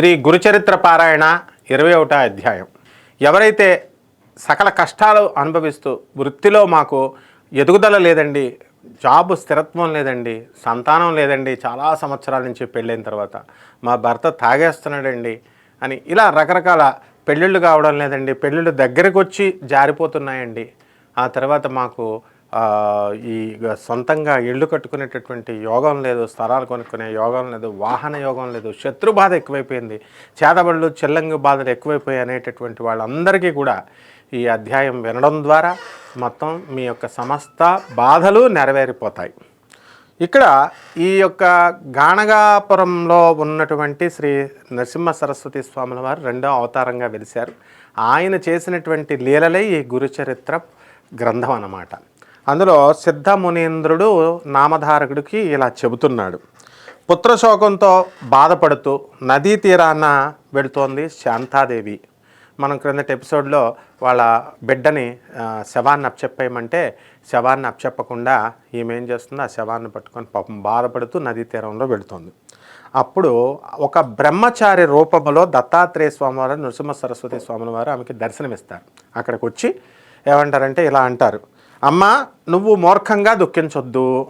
శ్రీ గురుచరిత్ర పారాయణ ఇరవై ఒకటో అధ్యాయం. ఎవరైతే సకల కష్టాలు అనుభవిస్తూ వృత్తిలో మాకు ఎదుగుదల లేదండి జాబ్ స్థిరత్వం లేదండి సంతానం లేదండి చాలా సంవత్సరాల నుంచి పెళ్ళైన తర్వాత మా భర్త తాగేస్తున్నాడండి అని ఇలా రకరకాల పెళ్ళిళ్ళు కావడం లేదండి పెళ్ళిళ్ళు దగ్గరకు వచ్చి జారిపోతున్నాయండి. ఆ తర్వాత మాకు ఈ సొంతంగా ఇళ్ళు కట్టుకునేటటువంటి యోగం లేదు స్థలాలు కొనుక్కునే యోగం లేదు వాహన యోగం లేదు శత్రు బాధ ఎక్కువైపోయింది చేతబడులు చెల్లంగి బాధలు ఎక్కువైపోయాయి అనేటటువంటి వాళ్ళందరికీ కూడా ఈ అధ్యాయం వినడం ద్వారా మొత్తం మీ యొక్క సమస్త బాధలు నెరవేరిపోతాయి. ఇక్కడ ఈ యొక్క గాణగాపురంలో ఉన్నటువంటి శ్రీ నరసింహ సరస్వతి స్వాముల వారు రెండో అవతారంగా వెలిశారు. ఆయన చేసినటువంటి లీలలే ఈ గురుచరిత్ర గ్రంథం అన్నమాట. అందులో సిద్ధ మునీంద్రుడు నామధారకుడికి ఇలా చెబుతున్నాడు. పుత్రశోకంతో బాధపడుతూ నదీ తీరాన వెళుతోంది శాంతాదేవి. మనం క్రిందటి ఎపిసోడ్లో వాళ్ళ బిడ్డని శవాన్ని అప్పచెప్పేయమంటే శవాన్ని అప్పచెప్పకుండా ఈమె ఏం చేస్తుంది? ఆ శవాన్ని పట్టుకొని పాపం బాధపడుతూ నదీ తీరంలో వెళుతుంది. అప్పుడు ఒక బ్రహ్మచారి రూపంలో దత్తాత్రేయ స్వామివారు నృసింహ సరస్వతి స్వాముల వారు ఆమెకి దర్శనమిస్తారు. అక్కడికి వచ్చి ఏమంటారంటే ఇలా అంటారు. అమ్మ నువ్వు మూర్ఖంగా దుఃఖించొద్దు.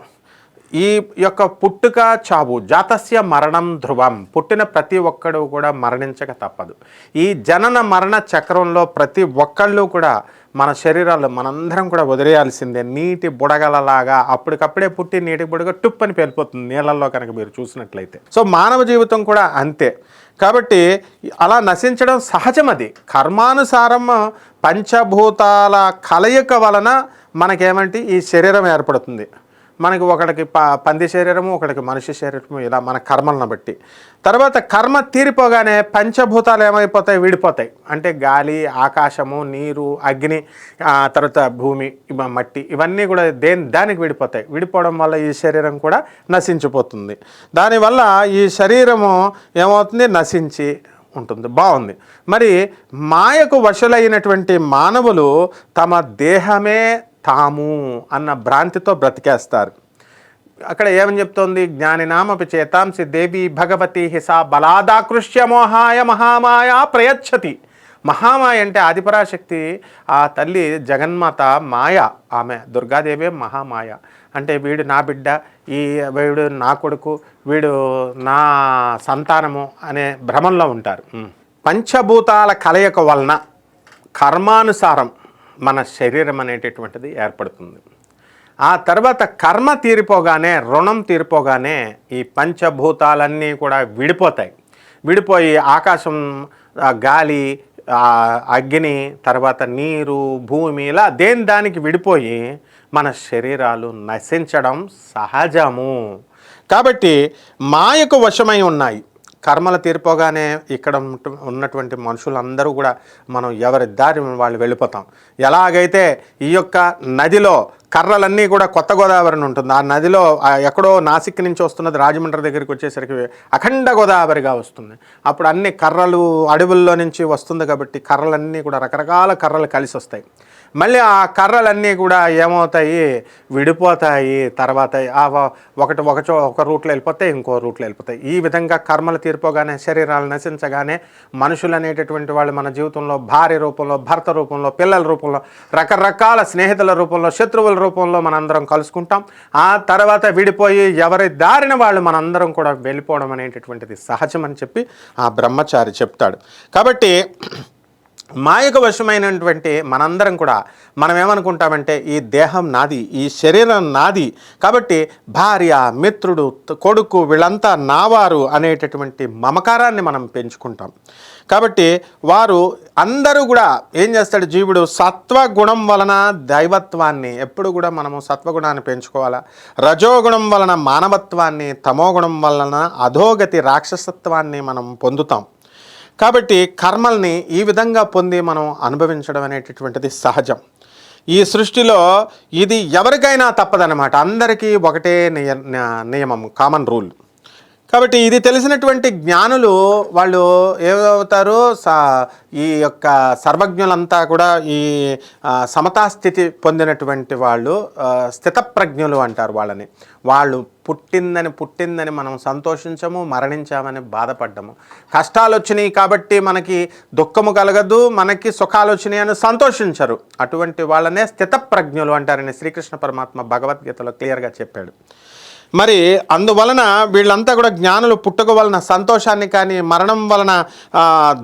ఈ యొక్క పుట్టుక చావు జాతస్య మరణం ధ్రువం పుట్టిన ప్రతి ఒక్కడు కూడా మరణించక తప్పదు. ఈ జనన మరణ చక్రంలో ప్రతి ఒక్కళ్ళు కూడా మన శరీరాలు మనందరం కూడా వదిలేయాల్సిందే. నీటి బుడగలలాగా అప్పటికప్పుడే పుట్టి నీటి బుడగ టుప్పని పేలిపోతుంది నీళ్ళల్లో కనుక మీరు చూసినట్లయితే. సో మానవ జీవితం కూడా అంతే. కాబట్టి అలా నశించడం సహజం అది. కర్మానుసారం పంచభూతాల కలయిక వలన మనకేమంటే? ఈ శరీరం ఏర్పడుతుంది. మనకి ఒకడికి ప పంది శరీరము ఒకడికి మనిషి శరీరము ఇలా మన కర్మలను బట్టి. తర్వాత కర్మ తీరిపోగానే పంచభూతాలు ఏమైపోతాయి? విడిపోతాయి. అంటే గాలి ఆకాశము నీరు అగ్ని తర్వాత భూమి మట్టి ఇవన్నీ కూడా దేని దానికి విడిపోతాయి. విడిపోవడం వల్ల ఈ శరీరం కూడా నశించిపోతుంది. దానివల్ల ఈ శరీరము ఏమవుతుంది? నశించి ఉంటుంది. బాగుంది. మరి మాయకు వశులైనటువంటి మానవులు తమ దేహమే తాము అన్న భ్రాంతితో బ్రతికేస్తారు. అక్కడ ఏమని చెప్తోంది? జ్ఞానినామపి చేతాంసి దేవి భగవతి హిసా బలాదాకృష్య మోహాయ మహామాయ ప్రయచ్చతి. మహామాయ అంటే ఆదిపరాశక్తి ఆ తల్లి జగన్మాత మాయ ఆమె దుర్గాదేవే మహామాయ. అంటే వీడు నా బిడ్డ ఈ వీడు నా కొడుకు వీడు నా సంతానము అనే భ్రమంలో ఉంటారు. పంచభూతాల కలయిక వలన కర్మానుసారం మన శరీరం అనేటటువంటిది ఏర్పడుతుంది. ఆ తర్వాత కర్మ తీరిపోగానే రుణం తీరిపోగానే ఈ పంచభూతాలన్నీ కూడా విడిపోతాయి. విడిపోయి ఆకాశం గాలి అగ్ని తర్వాత నీరు భూమి ఇలా దేని దానికి విడిపోయి మన శరీరాలు నశించడం సహజము. కాబట్టి మాయకు వశమై ఉన్నాయి. కర్మలు తీరిపోగానే ఇక్కడ ఉన్నటువంటి మనుషులందరూ కూడా మనం ఎవరి దారి వాళ్ళు వెళ్ళిపోతాం. ఎలాగైతే ఈ యొక్క నదిలో కర్రలన్నీ కూడా కొత్త గోదావరి ఉంటుంది. ఆ నదిలో ఎక్కడో నాసిక్ నుంచి వస్తున్నది రాజమండ్రి దగ్గరికి వచ్చేసరికి అఖండ గోదావరిగా వస్తుంది. అప్పుడు అన్ని కర్రలు అడవుల్లో నుంచి వస్తుంది కాబట్టి కర్రలన్నీ కూడా రకరకాల కర్రలు కలిసి వస్తాయి మళ్ళీ ఆ కర్రలన్నీ కూడా ఏమవుతాయి? విడిపోతాయి. తర్వాత ఒకటి ఒక చో ఒక రూట్లో వెళ్ళిపోతాయి ఇంకో రూట్లో వెళ్ళిపోతాయి. ఈ విధంగా కర్మలు తీరిపోగానే శరీరాలు నశించగానే మనుషులు అనేటటువంటి వాళ్ళు మన జీవితంలో భార్య రూపంలో భర్త రూపంలో పిల్లల రూపంలో రకరకాల స్నేహితుల రూపంలో శత్రువుల రూపంలో మనందరం కలుసుకుంటాం. ఆ తర్వాత విడిపోయి ఎవరి దారిన వాళ్ళు మనందరం కూడా వెళ్ళిపోవడం అనేటటువంటిది సహజం అని చెప్పి ఆ బ్రహ్మచారి చెప్తాడు. కాబట్టి మాయకు వశమైనటువంటి మనందరం కూడా మనం ఏమనుకుంటామంటే ఈ దేహం నాది ఈ శరీరం నాది. కాబట్టి భార్య మిత్రుడు కొడుకు వీళ్ళంతా నావారు అనేటటువంటి మమకారాన్ని మనం పెంచుకుంటాం. కాబట్టి వారు అందరూ కూడా ఏం చేస్తాడు జీవుడు సత్వగుణం వలన దైవత్వాన్ని ఎప్పుడు కూడా మనము సత్వగుణాన్ని పెంచుకోవాలా? రజోగుణం వలన మానవత్వాన్ని తమోగుణం వలన అధోగతి రాక్షసత్వాన్ని మనం పొందుతాం. కాబట్టి కర్మల్ని ఈ విధంగా పొంది మనం అనుభవించడం అనేటటువంటిది సహజం. ఈ సృష్టిలో ఇది ఎవరికైనా తప్పదన్నమాట. అందరికీ ఒకటే నియ నియమం కామన్ రూల్ కాబట్టి ఇది తెలిసినటువంటి జ్ఞానులు వాళ్ళు ఏమవుతారు? స ఈ యొక్క సర్వజ్ఞులంతా కూడా ఈ సమతాస్థితి పొందినటువంటి వాళ్ళు స్థితప్రజ్ఞులు అంటారు వాళ్ళని. వాళ్ళు పుట్టిందని పుట్టిందని మనం సంతోషించము మరణించామని బాధపడ్డము. కష్టాలు వచ్చినాయి కాబట్టి మనకి దుఃఖము కలగదు మనకి సుఖాలు వచ్చినాయి అని సంతోషించరు. అటువంటి వాళ్ళనే స్థితప్రజ్ఞులు అంటారని శ్రీకృష్ణ పరమాత్మ భగవద్గీతలో క్లియర్గా చెప్పాడు. మరి అందువలన వీళ్ళంతా కూడా జ్ఞానులు పుట్టుక వలన సంతోషాన్ని కానీ మరణం వలన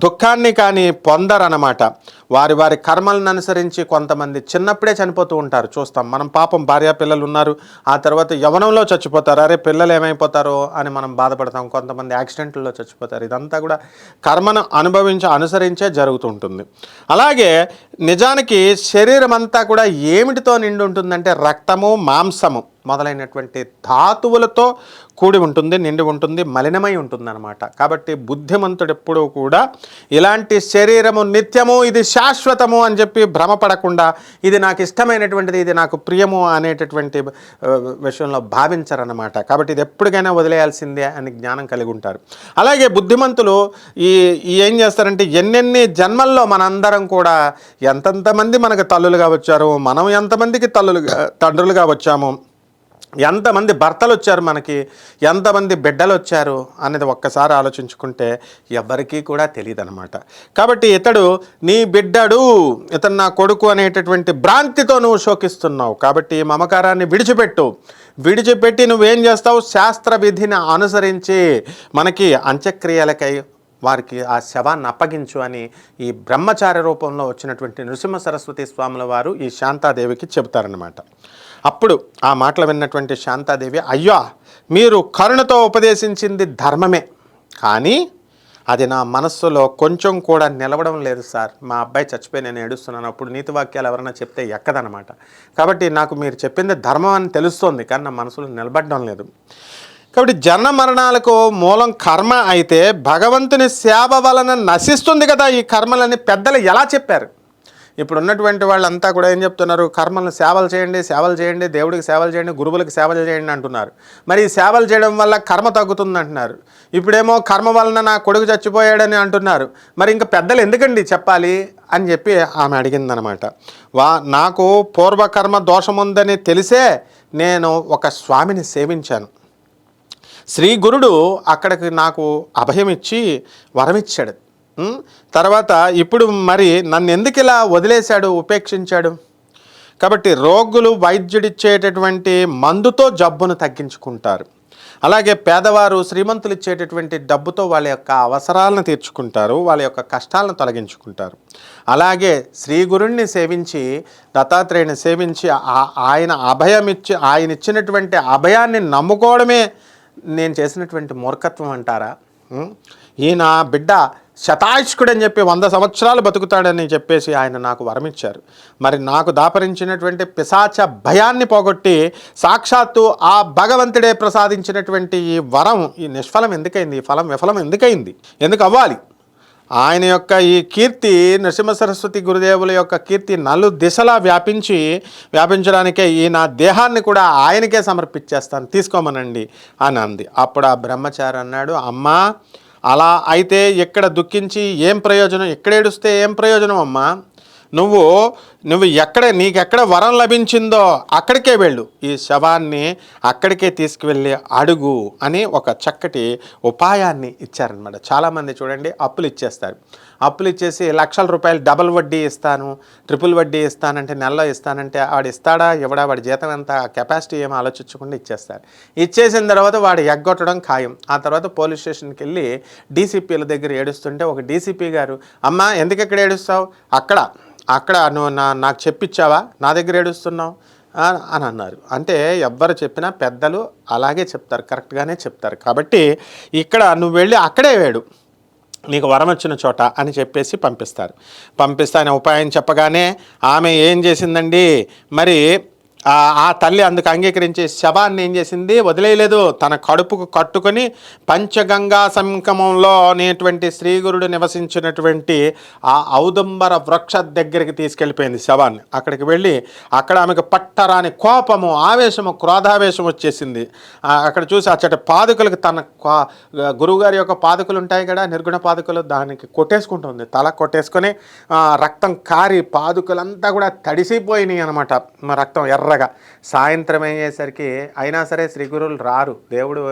దుఃఖాన్ని కానీ పొందరనమాట వారి వారి కర్మలను అనుసరించి కొంతమంది చిన్నప్పుడే చనిపోతూ ఉంటారు. చూస్తాం. మనం పాపం భార్య పిల్లలు ఉన్నారు. ఆ తర్వాత యవనంలో చచ్చిపోతారు. అరే పిల్లలు ఏమైపోతారో అని మనం బాధపడతాం. కొంతమంది యాక్సిడెంట్లలో చచ్చిపోతారు. ఇదంతా కూడా కర్మను అనుభవించి అనుసరించే జరుగుతుంటుంది. అలాగే నిజానికి శరీరం అంతా కూడా ఏమిటితో నిండి ఉంటుందంటే రక్తము మాంసము. మొదలైనటువంటి ధాతువులతో కూడి ఉంటుంది నిండి ఉంటుంది మలినమై ఉంటుంది అనమాట కాబట్టి బుద్ధిమంతుడు ఎప్పుడూ కూడా ఇలాంటి శరీరము నిత్యము ఇది శాశ్వతము అని చెప్పి భ్రమపడకుండా ఇది నాకు ఇష్టమైనటువంటిది ఇది నాకు ప్రియము అనేటటువంటి విషయంలో భావించరన్నమాట. కాబట్టి ఇది ఎప్పటికైనా వదిలేయాల్సిందే అని జ్ఞానం కలిగి ఉంటారు. అలాగే బుద్ధిమంతులు ఈ ఈ ఏం చేస్తారంటే ఎన్నెన్ని జన్మల్లో మనందరం కూడా ఎంతెంతమంది మనకు తల్లులుగా వచ్చారు మనం ఎంతమందికి తల్లులుగా తండ్రులుగా వచ్చాము ఎంతమంది భర్తలు వచ్చారు మనకి? ఎంతమంది బిడ్డలు వచ్చారు అనేది ఒక్కసారి ఆలోచించుకుంటే ఎవరికీ కూడా తెలియదు అనమాట కాబట్టి ఇతడు నీ బిడ్డడు ఇతను నా కొడుకు అనేటటువంటి భ్రాంతితో నువ్వు శోకిస్తున్నావు. కాబట్టి మమకారాన్ని విడిచిపెట్టు. విడిచిపెట్టి నువ్వేం చేస్తావు? శాస్త్ర విధిని అనుసరించి మనకి అంత్యక్రియలకై వారికి ఆ శవాన్ని అప్పగించు అని ఈ బ్రహ్మచారి రూపంలో వచ్చినటువంటి నృసింహ సరస్వతి స్వాముల వారు ఈ శాంతాదేవికి చెబుతారనమాట అప్పుడు ఆ మాటలు విన్నటువంటి శాంతాదేవి అయ్యో మీరు కరుణతో ఉపదేశించింది ధర్మమే. కానీ అది నా మనస్సులో కొంచెం కూడా నిలవడం లేదు సార్. మా అబ్బాయి చచ్చిపోయి నేను ఏడుస్తున్నాను. అప్పుడు నీతి వాక్యాలు ఎవరైనా చెప్తే ఎక్కదనమాట కాబట్టి నాకు మీరు చెప్పింది ధర్మం అని తెలుస్తోంది కానీ నా మనసులో నిలబడడం లేదు. కాబట్టి జన మరణాలకు మూలం కర్మ అయితే భగవంతుని సేవ వలన నశిస్తుంది కదా ఈ కర్మలని పెద్దలు ఎలా చెప్పారు? ఇప్పుడు ఉన్నటువంటి వాళ్ళంతా కూడా ఏం చెప్తున్నారు? కర్మలను సేవలు చేయండి సేవలు చేయండి దేవుడికి సేవలు చేయండి గురువులకు సేవలు చేయండి అంటున్నారు. మరి ఈ సేవలు చేయడం వల్ల కర్మ తగ్గుతుంది అంటున్నారు ఇప్పుడేమో కర్మ వలన నా కొడుకు చచ్చిపోయాడని అంటున్నారు. మరి ఇంకా పెద్దలు ఎందుకండి చెప్పాలి అని చెప్పి ఆమె అడిగిందనమాట. వా నాకు పూర్వకర్మ దోషముందని తెలిసే నేను ఒక స్వామిని సేవించాను. శ్రీ గురుడు అక్కడికి నాకు అభయం ఇచ్చి వరమిచ్చాడు. తర్వాత ఇప్పుడు మరి నన్ను ఎందుకు ఇలా వదిలేశాడు ఉపేక్షించాడు? కాబట్టి రోగులు వైద్యుడిచ్చేటటువంటి మందుతో జబ్బును తగ్గించుకుంటారు. అలాగే పేదవారు శ్రీమంతులు ఇచ్చేటటువంటి డబ్బుతో వాళ్ళ యొక్క అవసరాలను తీర్చుకుంటారు వాళ్ళ యొక్క కష్టాలను తొలగించుకుంటారు. అలాగే శ్రీ గురుణ్ణి సేవించి దత్తాత్రేయుని సేవించి ఆయన అభయం ఇచ్చి ఆయన ఇచ్చినటువంటి అభయాన్ని నమ్ముకోవడమే నేను చేసినటువంటి మూర్ఖత్వం అంటారా? ఈయన బిడ్డ శతాయుష్కుడు అని చెప్పి వంద సంవత్సరాలు బతుకుతాడని చెప్పేసి ఆయన నాకు వరమిచ్చారు. మరి నాకు దాపరించినటువంటి పిశాచ భయాన్ని పోగొట్టి సాక్షాత్తు ఆ భగవంతుడే ప్రసాదించినటువంటి ఈ వరం ఈ నిష్ఫలం ఎందుకైంది? ఈ ఫలం విఫలం ఎందుకైంది? ఎందుకు అవ్వాలి? ఆయన యొక్క ఈ కీర్తి నరసింహ సరస్వతి గురుదేవుల యొక్క కీర్తి నలు దిశలా వ్యాపించి వ్యాపించడానికే ఈ నా దేహాన్ని కూడా ఆయనకే సమర్పించేస్తాను. తీసుకోమనండి అని అంది అప్పుడు ఆ బ్రహ్మచారి అన్నాడు అమ్మా అలా అయితే ఇక్కడ దుఃఖించి ఏం ప్రయోజనం? ఎక్కడ ఏడుస్తే ఏం ప్రయోజనం అమ్మా? నువ్వు నువ్వు ఎక్కడ నీకెక్కడ వరం లభించిందో అక్కడికే వెళ్ళు. ఈ శవాన్ని అక్కడికే తీసుకువెళ్ళి అడుగు అని ఒక చక్కటి ఉపాయాన్ని ఇచ్చారనమాట చాలామంది చూడండి అప్పులు ఇచ్చేస్తారు. అప్పులు ఇచ్చేసి లక్షల రూపాయలు డబల్ వడ్డీ ఇస్తాను ట్రిపుల్ వడ్డీ ఇస్తానంటే నెలలో ఇస్తానంటే వాడు ఇస్తాడా ఇవ్వడా వాడి జీతం ఎంత కెపాసిటీ ఏమో ఆలోచించకుండా ఇచ్చేస్తారు. ఇచ్చేసిన తర్వాత వాడు ఎగ్గొట్టడం ఖాయం. ఆ తర్వాత పోలీస్ స్టేషన్కి వెళ్ళి డీసీపీల దగ్గర ఏడుస్తుంటే ఒక డీసీపీ గారు అమ్మ ఎందుకు ఎక్కడ ఏడుస్తావు? అక్కడ అక్కడ నువ్వు నా నాకు చెప్పిచ్చావా? నా దగ్గర ఏడుస్తున్నావు? అని అన్నారు. అంటే ఎవ్వరు చెప్పినా పెద్దలు అలాగే చెప్తారు కరెక్ట్గానే చెప్తారు. కాబట్టి ఇక్కడ నువ్వు వెళ్ళి అక్కడే వేడు. నీకు వరం వచ్చిన చోట అని చెప్పేసి పంపిస్తారు. పంపిస్తే అనే ఉపాయం చెప్పగానే ఆమె ఏం చేసిందండి? మరి ఆ తల్లి అందుకు అంగీకరించి శవాన్ని ఏం చేసింది? వదిలేయలేదు. తన కడుపుకు కట్టుకొని పంచగంగా సంగమంలో అనేటువంటి శ్రీగురుడు నివసించినటువంటి ఆ ఔదంబర వృక్ష దగ్గరికి తీసుకెళ్ళిపోయింది శవాన్ని. అక్కడికి వెళ్ళి అక్కడ ఆమెకు పట్టరాని కోపము ఆవేశము క్రోధావేశం వచ్చేసింది. అక్కడ చూసి అచ్చటి పాదుకలకు తన కా- గురువుగారి యొక్క పాదుకలు ఉంటాయి కదా నిర్గుణ పాదుకలు దానికి కొట్టేసుకుంటుంది. తల కొట్టేసుకొని రక్తం కారి పాదుకలంతా కూడా తడిసిపోయినాయి అనమాట రక్తం ఎర్ర ఎర్రగా సాయంత్రం అయ్యేసరికి అయినా సరే శ్రీ గురువులు రారు. దేవుడు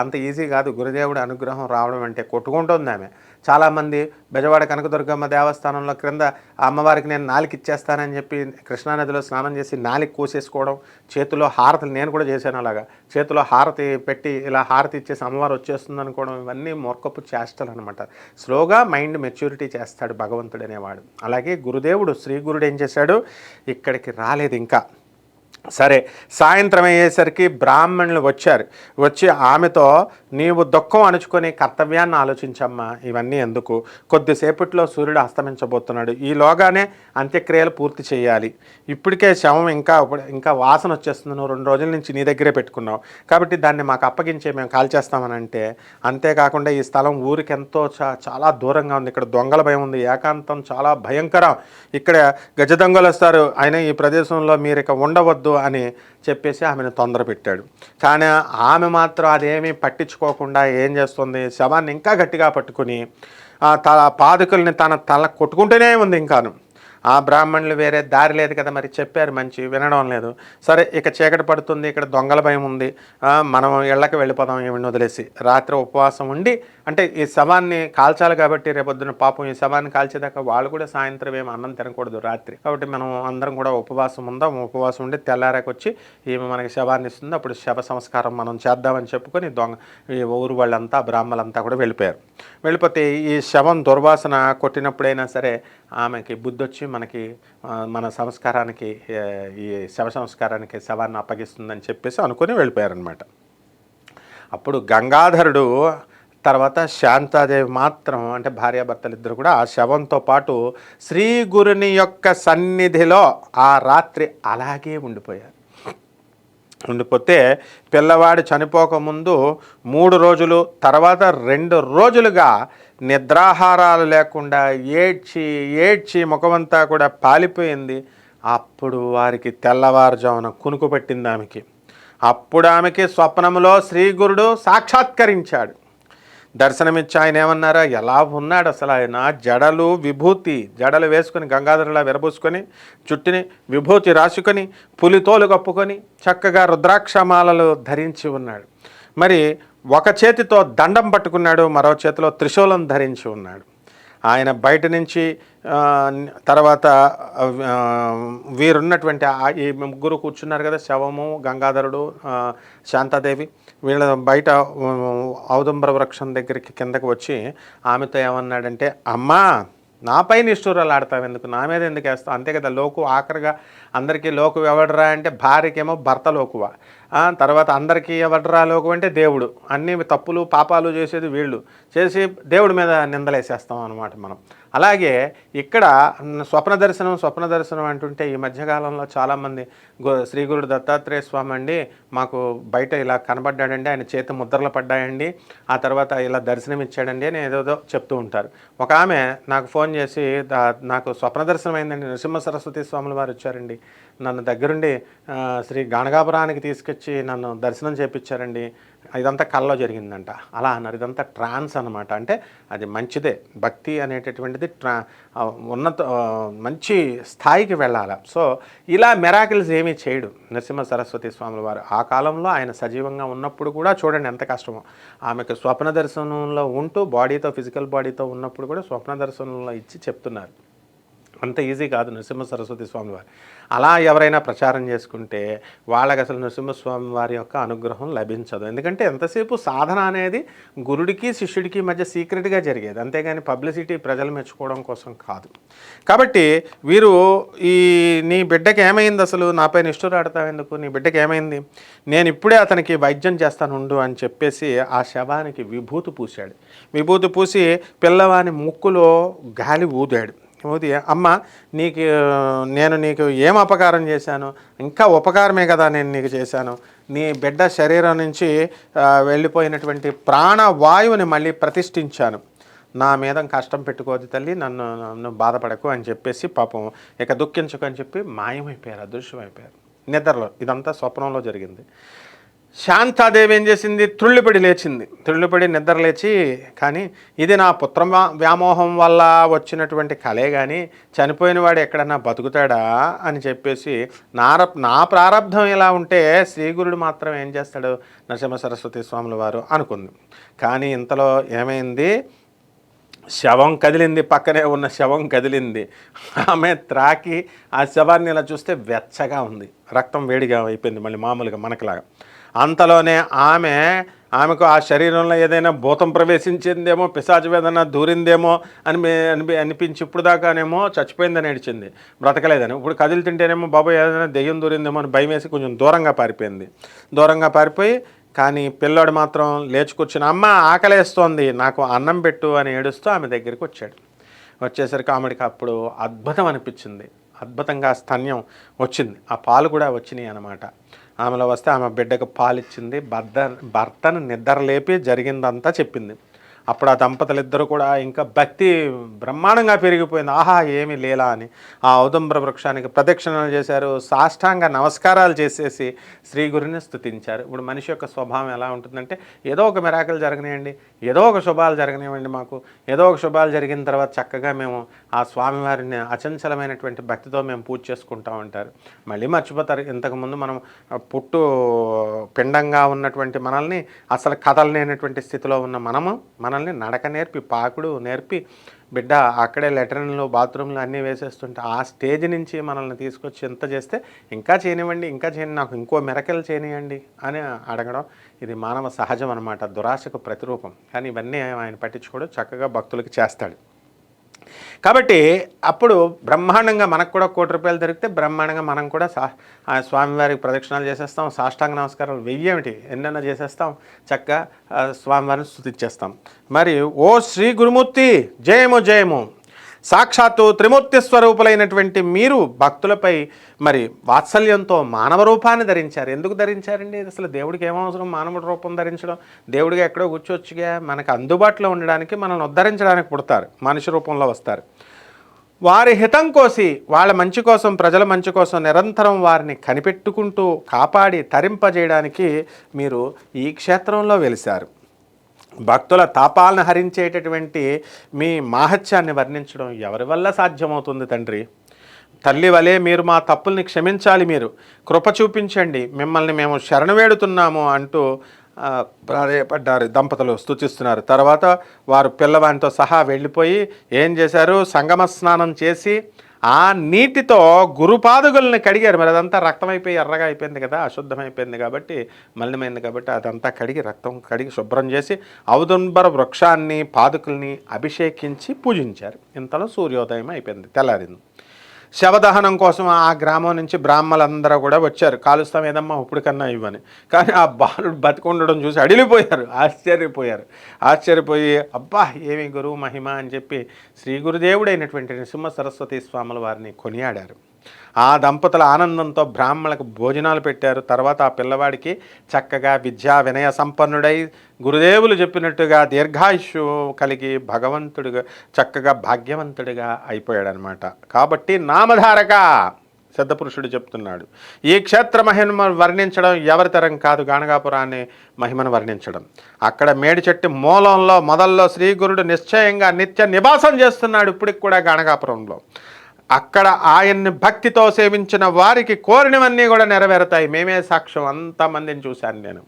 అంత ఈజీ కాదు. గురుదేవుడు అనుగ్రహం రావడం అంటే కొట్టుకుంటుంది ఆమె. చాలామంది బెజవాడ కనకదుర్గమ్మ దేవస్థానంలో క్రింద అమ్మవారికి నేను నాలుగు ఇచ్చేస్తానని చెప్పి కృష్ణానదిలో స్నానం చేసి నాలికి కోసేసుకోవడం చేతిలో హారతులు నేను కూడా చేశాను అలాగా. చేతిలో హారతి పెట్టి ఇలా హారతి ఇచ్చేసి అమ్మవారు వచ్చేస్తుంది అనుకోవడం ఇవన్నీ మొరకపు చేష్టలు అనమాట స్లోగా మైండ్ మెచ్యూరిటీ చేస్తాడు భగవంతుడు అనేవాడు అలాగే గురుదేవుడు శ్రీ గురుడు ఏం చేశాడు? ఇక్కడికి రాలేదు ఇంకా. సరే సాయంత్రం అయ్యేసరికి బ్రాహ్మణులు వచ్చారు. వచ్చి ఆమెతో నీవు దుఃఖం అణుచుకొని కర్తవ్యాన్ని ఆలోచించమ్మా ఇవన్నీ ఎందుకు? కొద్దిసేపట్లో సూర్యుడు అస్తమించబోతున్నాడు. ఈలోగానే అంత్యక్రియలు పూర్తి చేయాలి. ఇప్పటికే శవం ఇంకా ఇంకా వాసన వచ్చేస్తుంది. నువ్వు రెండు రోజుల నుంచి నీ దగ్గరే పెట్టుకున్నావు. కాబట్టి దాన్ని మాకు అప్పగించే మేము కాల్చేస్తామని అంటే అంతేకాకుండా ఈ స్థలం ఊరికి ఎంతో చా- చాలా దూరంగా ఉంది. ఇక్కడ దొంగల భయం ఉంది. ఏకాంతం చాలా భయంకరం. ఇక్కడ గజ దొంగలు వస్తారు. అయినా ఈ ప్రదేశంలో మీరు ఇక ఉండవద్దు. అని చెప్పేసి ఆమెను తొందర పెట్టాడు. కానీ ఆమె మాత్రం అదేమీ పట్టించుకోకుండా ఏం చేస్తుంది? శవాన్ని ఇంకా గట్టిగా పట్టుకుని తన తల పాదుకల్ని తన తల కొట్టుకుంటూనే ఉంది ఇంకాను. ఆ బ్రాహ్మణులు వేరే దారి లేదు కదా మరి చెప్పారు మంచి వినడం లేదు. సరే ఇక చీకటి పడుతుంది ఇక్కడ దొంగల భయం ఉంది. మనం ఇళ్ళకి వెళ్ళిపోదాం ఏమి వదిలేసి. రాత్రి ఉపవాసం ఉండి అంటే ఈ శవాన్ని కాల్చాలి కాబట్టి రేపొద్దున పాపం ఈ శవాన్ని కాల్చేదాకా వాళ్ళు కూడా సాయంత్రం ఏమి అన్నం తినకూడదు రాత్రి. కాబట్టి మనం అందరం కూడా ఉపవాసం ఉందాం. ఉపవాసం ఉండి తెల్లారాకి వచ్చి ఈమె మనకి శవాన్ని ఇస్తుంది. అప్పుడు శవ సంస్కారం మనం చేద్దామని చెప్పుకొని దొంగ ఈ ఊరు వాళ్ళంతా బ్రాహ్మలంతా కూడా వెళ్ళిపోయారు. వెళ్ళిపోతే ఈ శవం దుర్వాసన కొట్టినప్పుడైనా సరే ఆమెకి బుద్ధి వచ్చి మనకి మన సంస్కారానికి ఈ శవ సంస్కారానికి శవాన్ని అప్పగిస్తుందని చెప్పేసి అనుకుని వెళ్ళిపోయారనమాట అప్పుడు గంగాధరుడు తర్వాత శాంతాదేవి మాత్రం అంటే భార్యాభర్తలు ఇద్దరు కూడా ఆ శవంతో పాటు శ్రీ గురుని యొక్క సన్నిధిలో ఆ రాత్రి అలాగే ఉండిపోయారు. ఉండిపోతే పిల్లవాడు చనిపోకముందు మూడు రోజులు తర్వాత రెండు రోజులుగా నిద్రాహారాలు లేకుండా ఏడ్చి ఏడ్చి ముఖమంతా కూడా పాలిపోయింది. అప్పుడు వారికి తెల్లవారుజామున కునుకు పెట్టింది ఆమెకి. అప్పుడు ఆమెకి స్వప్నంలో శ్రీగురుడు సాక్షాత్కరించాడు. దర్శనమిచ్చి ఆయన ఏమన్నారా? ఎలా ఉన్నాడు అసలు ఆయన? జడలు విభూతి జడలు వేసుకొని గంగాధరలా విరబూసుకొని చుట్టుని విభూతి రాసుకొని పులితోలు కప్పుకొని చక్కగా రుద్రాక్షమాలలు ధరించి ఉన్నాడు. మరి ఒక చేతితో దండం పట్టుకున్నాడు మరో చేతిలో త్రిశూలం ధరించి ఉన్నాడు. ఆయన బయట నుంచి తర్వాత వీరున్నటువంటి ఈ ముగ్గురు కూర్చున్నారు కదా శవము గంగాధరుడు శాంతాదేవి. వీళ్ళ బయట ఔదంబర వృక్షం దగ్గరికి కిందకు వచ్చి ఆమెతో ఏమన్నాడంటే అమ్మా నాపై నిష్ఠూరాలు ఆడతావు ఎందుకు? నా మీద ఎందుకు వేస్తావు? అంతే కదా లోకు ఆఖరిగా అందరికీ లోకు ఎవడరా అంటే భార్యకేమో భర్త లోకువా. తర్వాత అందరికీ ఎవడరా అంటే దేవుడు. అన్ని తప్పులు పాపాలు చేసేది వీళ్ళు. చేసి దేవుడి మీద నిందలేసేస్తాం అనమాట మనం. అలాగే ఇక్కడ స్వప్న దర్శనం స్వప్న దర్శనం అంటుంటే ఈ మధ్యకాలంలో చాలామంది గు శ్రీ గురుడు దత్తాత్రేయ స్వామి అండి మాకు బయట ఇలా కనబడ్డాడండి ఆయన చేతి ముద్రలు పడ్డాయండి ఆ తర్వాత ఇలా దర్శనం ఇచ్చాడండి అని ఏదేదో చెప్తూ ఉంటారు. ఒక ఆమె నాకు ఫోన్ చేసి నాకు స్వప్న దర్శనం అయిందండి నరసింహ సరస్వతి స్వాములు వారు వచ్చారండి. నన్ను దగ్గరుండి శ్రీ గాణగాపురానికి తీసుకొచ్చి నన్ను దర్శనం చేపించారండి ఇదంతా కళ్ళలో జరిగిందంట. అలా అన్నారు. ఇదంతా ట్రాన్స్ అనమాట అంటే అది మంచిదే. భక్తి అనేటటువంటిది ట్రా ఉన్నత మంచి స్థాయికి వెళ్ళాలి. సో ఇలా మెరాకిల్స్ ఏమీ చేయడు నరసింహ సరస్వతి స్వాముల వారు. ఆ కాలంలో ఆయన సజీవంగా ఉన్నప్పుడు కూడా చూడండి ఎంత కష్టమో. ఆమెకు స్వప్న దర్శనంలో ఉంటూ బాడీతో ఫిజికల్ బాడీతో ఉన్నప్పుడు కూడా స్వప్న దర్శనంలో ఇచ్చి చెప్తున్నారు. అంత ఈజీ కాదు నరసింహ సరస్వతి స్వామి వారు. అలా ఎవరైనా ప్రచారం చేసుకుంటే వాళ్ళకి అసలు నరసింహస్వామి వారి యొక్క అనుగ్రహం లభించదు. ఎందుకంటే ఎంతసేపు సాధన అనేది గురుడికి శిష్యుడికి మధ్య సీక్రెట్గా జరిగేది. అంతేగాని పబ్లిసిటీ ప్రజలు మెచ్చుకోవడం కోసం కాదు. కాబట్టి వీరు ఈ నీ బిడ్డకి ఏమైంది అసలు? నాపై నిష్ఠురాడతావు ఎందుకు? నీ బిడ్డకి ఏమైంది? నేను ఇప్పుడే అతనికి వైద్యం చేస్తాను ఉండు అని చెప్పేసి ఆ శవానికి విభూతి పూశాడు. విభూతి పూసి పిల్లవాని ముక్కులో గాలి ఊదాడు. విభూతి అమ్మ నీకు నేను నీకు ఏం అపకారం చేశాను? ఇంకా ఉపకారమే కదా నేను నీకు చేశాను. నీ బిడ్డ శరీరం నుంచి వెళ్ళిపోయినటువంటి ప్రాణవాయువుని మళ్ళీ ప్రతిష్ఠించాను. నా మీద కష్టం పెట్టుకోదు తల్లి నన్ను నన్ను బాధపడకు అని చెప్పేసి పాపం ఇక దుఃఖించకు అని చెప్పి మాయమైపోయారు అదృశ్యమైపోయారు. నిద్రలో ఇదంతా స్వప్నంలో జరిగింది. శాంతాదేవి ఏం చేసింది? త్రుళ్ళిపడి లేచింది. త్రుళ్ళిపడి నిద్ర లేచి కానీ ఇది నా పుత్ర వ్యామోహం వల్ల వచ్చినటువంటి కలే కానీ చనిపోయిన వాడు ఎక్కడన్నా బతుకుతాడా అని చెప్పేసి నార నా ప్రారంధం ఇలా ఉంటే శ్రీగురుడు మాత్రం ఏం చేస్తాడు? నరసింహ సరస్వతి స్వాముల వారు అనుకుంది. కానీ ఇంతలో ఏమైంది? శవం కదిలింది. పక్కనే ఉన్న శవం కదిలింది. ఆమె త్రాకి ఆ శవాన్ని ఇలా చూస్తే వెచ్చగా ఉంది. రక్తం వేడిగా అయిపోయింది. మళ్ళీ మామూలుగా మనకులాగా. అంతలోనే ఆమె ఆమెకు ఆ శరీరంలో ఏదైనా భూతం ప్రవేశించిందేమో పిశాచ వేదన దూరిందేమో అని అనిపి అనిపించి ఇప్పుడు దాకానేమో చచ్చిపోయిందని ఏడిచింది. బ్రతకలేదని. ఇప్పుడు కదిలి తింటేనేమో బాబాయ్ ఏదైనా దెయ్యం దూరిందేమో అని భయం వేసి కొంచెం దూరంగా పారిపోయింది. దూరంగా పారిపోయి కానీ పిల్లోడు మాత్రం లేచి కూర్చుని అమ్మ ఆకలేస్తోంది నాకు అన్నం పెట్టు అని ఏడుస్తూ ఆమె దగ్గరికి వచ్చాడు. వచ్చేసరికి ఆమెడికి అప్పుడు అద్భుతం అనిపించింది. అద్భుతంగా స్తన్యం వచ్చింది. ఆ పాలు కూడా వచ్చినాయి అన్నమాట. ఆమెలో వస్తే ఆమె బిడ్డకు పాలిచ్చింది భర్త భర్తను నిద్రలేపి జరిగిందంతా చెప్పింది. అప్పుడు ఆ దంపతులు ఇద్దరు కూడా ఇంకా భక్తి బ్రహ్మాండంగా పెరిగిపోయింది. ఆహా ఏమి లేలా అని. ఆ ఔదంబర వృక్షానికి ప్రదక్షిణలు చేశారు. సాష్టాంగ నమస్కారాలు చేసేసి శ్రీ గురిని స్థుతించారు ఇప్పుడు మనిషి యొక్క స్వభావం ఎలా ఉంటుందంటే ఏదో ఒక మిరాకలు జరగనియండి. ఏదో ఒక శుభాలు జరగనివ్వండి మాకు. ఏదో ఒక శుభాలు జరిగిన తర్వాత చక్కగా మేము ఆ స్వామివారిని అచంచలమైనటువంటి భక్తితో మేము పూజ చేసుకుంటా ఉంటారు. మళ్ళీ మర్చిపోతారు. ఇంతకుముందు మనం పుట్టు పిండంగా ఉన్నటువంటి మనల్ని అసలు కథలు లేనటువంటి స్థితిలో ఉన్న మనము మనల్ని నడక నేర్పి పాకుడు నేర్పి బిడ్డ అక్కడే లెటర్న్లు బాత్రూమ్లు అన్నీ వేసేస్తుంటే ఆ స్టేజ్ నుంచి మనల్ని తీసుకొచ్చి ఎంత చేస్తే ఇంకా చేయనివ్వండి ఇంకా చేయని నాకు ఇంకో మెరకలు చేయనివ్వండి అని అడగడం ఇది మానవ సహజం అనమాట దురాశకు ప్రతిరూపం. కానీ ఇవన్నీ ఆయన పట్టించుకోడు చక్కగా భక్తులకు చేస్తాడు. కాబట్టి అప్పుడు బ్రహ్మాండంగా మనకు కూడా కోటి రూపాయలు దొరికితే బ్రహ్మాండంగా మనం కూడా సా స్వామివారికి ప్రదక్షిణాలు చేసేస్తాం సాష్టాంగ నమస్కారాలు వెయ్యేమిటి? ఎన్నైనా చేసేస్తాం చక్కగా స్వామివారిని స్థుతిచ్చేస్తాం. మరి ఓ శ్రీ గురుమూర్తి జయము జయము. సాక్షాత్తు త్రిమూర్తి స్వరూపులైనటువంటి మీరు భక్తులపై మరి వాత్సల్యంతో మానవ రూపాన్ని ధరించారు. ఎందుకు ధరించారండి? అసలు దేవుడికి ఏమవసరం మానవుడి రూపం ధరించడం? దేవుడిగా ఎక్కడో కూర్చోవచ్చుగా. మనకు అందుబాటులో ఉండడానికి మనల్ని ఉద్ధరించడానికి పుడతారు. మనిషి రూపంలో వస్తారు. వారి హితం కోసి వాళ్ళ మంచి కోసం ప్రజల మంచి కోసం నిరంతరం వారిని కనిపెట్టుకుంటూ కాపాడి తరింపజేయడానికి మీరు ఈ క్షేత్రంలో వెలిశారు. భక్తుల తాపాలను హరించేటటువంటి మీ మాహత్యాన్ని వర్ణించడం ఎవరి వల్ల సాధ్యమవుతుంది తండ్రి? తల్లి వలె మీరు మా తప్పుల్ని క్షమించాలి మీరు. కృప చూపించండి. మిమ్మల్ని మేము శరణు వేడుతున్నాము అంటూ ప్రాధాయపడ్డారు దంపతులు స్థుతిస్తున్నారు తర్వాత వారు పిల్లవానితో సహా వెళ్ళిపోయి ఏం చేశారు? సంగమ స్నానం చేసి ఆ నీటితో గురుపాదుగుల్ని కడిగారు. మరి అదంతా రక్తమైపోయి ఎర్రగా అయిపోయింది కదా అశుద్ధమైపోయింది కాబట్టి మలినమైంది కాబట్టి అదంతా కడిగి రక్తం కడిగి శుభ్రం చేసి ఔదుంబర వృక్షాన్ని పాదుకుల్ని అభిషేకించి పూజించారు. ఇంతలో సూర్యోదయం అయిపోయింది తెల్లారింది. శవదహనం కోసం ఆ గ్రామం నుంచి బ్రాహ్మలందరూ కూడా వచ్చారు. కాలుస్తాం ఏదమ్మా ఇప్పుడు కన్నా ఇవ్వని. కానీ ఆ బాలుడు బతికుండడం చూసి అడిలిపోయారు. ఆశ్చర్యపోయారు. ఆశ్చర్యపోయి అబ్బా ఏమి గురువు మహిమ? అని చెప్పి శ్రీ గురుదేవుడైనటువంటి నృసింహ సరస్వతి స్వాముల వారిని కొనియాడారు. ఆ దంపతుల ఆనందంతో బ్రాహ్మణులకు భోజనాలు పెట్టారు. తర్వాత ఆ పిల్లవాడికి చక్కగా విద్యా వినయ సంపన్నుడై గురుదేవులు చెప్పినట్టుగా దీర్ఘాయుష్యు కలిగి భగవంతుడిగా చక్కగా భాగ్యవంతుడిగా అయిపోయాడనమాట కాబట్టి నామధారక సిద్ధపురుషుడు చెప్తున్నాడు. ఈ క్షేత్ర మహిమ వర్ణించడం ఎవరి తరం కాదు గాణగాపురాన్ని మహిమను వర్ణించడం. అక్కడ మేడి చెట్టు మూలంలో మొదల్లో శ్రీగురుడు నిశ్చయంగా నిత్య నివాసం చేస్తున్నాడు. ఇప్పటికి కూడా గాణగాపురంలో అక్కడ ఆయన్ని భక్తితో సేవించిన వారికి కోరినవన్నీ కూడా నెరవేరుతాయి. మేమే సాక్ష్యం అంతమందిని చూశాను నేను.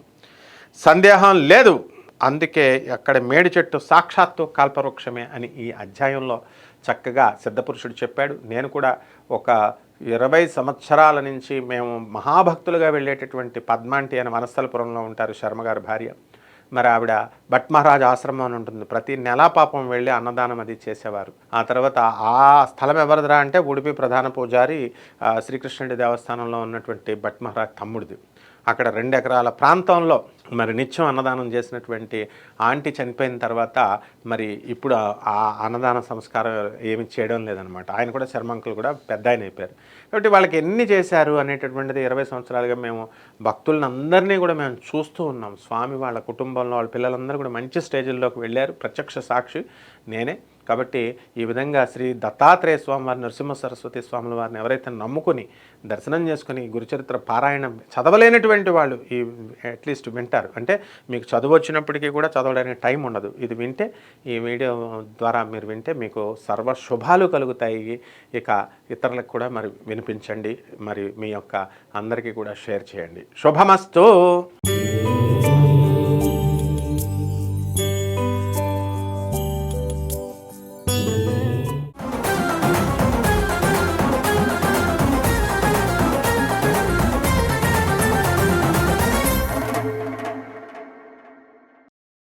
సందేహం లేదు. అందుకే అక్కడ మేడి చెట్టు సాక్షాత్తు కల్పవృక్షమే అని ఈ అధ్యాయంలో చక్కగా సిద్ధపురుషుడు చెప్పాడు. నేను కూడా ఒక ఇరవై సంవత్సరాల నుంచి మేము మహాభక్తులుగా వెళ్ళేటటువంటి పద్మాంటి అని వనస్థలపురంలో ఉంటారు శర్మగారి భార్య. మరి ఆవిడ భట్మహారాజ్ ఆశ్రమం అని ఉంటుంది. ప్రతి నెలా పాపం వెళ్ళి అన్నదానం అది చేసేవారు. ఆ తర్వాత ఆ స్థలం ఎవరిదిరా అంటే ఉడిపి ప్రధాన పూజారి శ్రీకృష్ణుడి దేవస్థానంలో ఉన్నటువంటి భట్మహారాజ్ తమ్ముడిది. అక్కడ రెండు ఎకరాల ప్రాంతంలో మరి నిత్యం అన్నదానం చేసినటువంటి ఆంటీ చనిపోయిన తర్వాత మరి ఇప్పుడు ఆ- ఆ అన్నదాన సంస్కారం ఏమి చేయడం లేదనమాట. ఆయన కూడా శర్మంకులు కూడా పెద్ద ఆయన అయిపోయారు. కాబట్టి వాళ్ళకి ఎన్ని చేశారు అనేటటువంటిది ఇరవై సంవత్సరాలుగా మేము భక్తులను అందరినీ కూడా మేము చూస్తూ ఉన్నాం. స్వామి వాళ్ళ కుటుంబంలో వాళ్ళ పిల్లలందరూ కూడా మంచి స్టేజ్ల్లోకి వెళ్ళారు. ప్రత్యక్ష సాక్షి నేనే. కాబట్టి ఈ విధంగా శ్రీ దత్తాత్రేయ స్వామి వారి నరసింహ సరస్వతి స్వాముల వారిని ఎవరైతే నమ్ముకుని దర్శనం చేసుకుని గురుచరిత్ర పారాయణం చదవలేనటువంటి వాళ్ళు ఈ అట్లీస్ట్ వింటారు. అంటే మీకు చదువు వచ్చినప్పటికీ కూడా చదవడానికి టైం ఉండదు. ఇది వింటే ఈ వీడియో ద్వారా మీరు వింటే మీకు సర్వ శుభాలు కలుగుతాయి. ఇక ఇతరులకు కూడా మరి వినిపించండి. మరి మీ యొక్క అందరికీ కూడా షేర్ చేయండి. శుభమస్తు!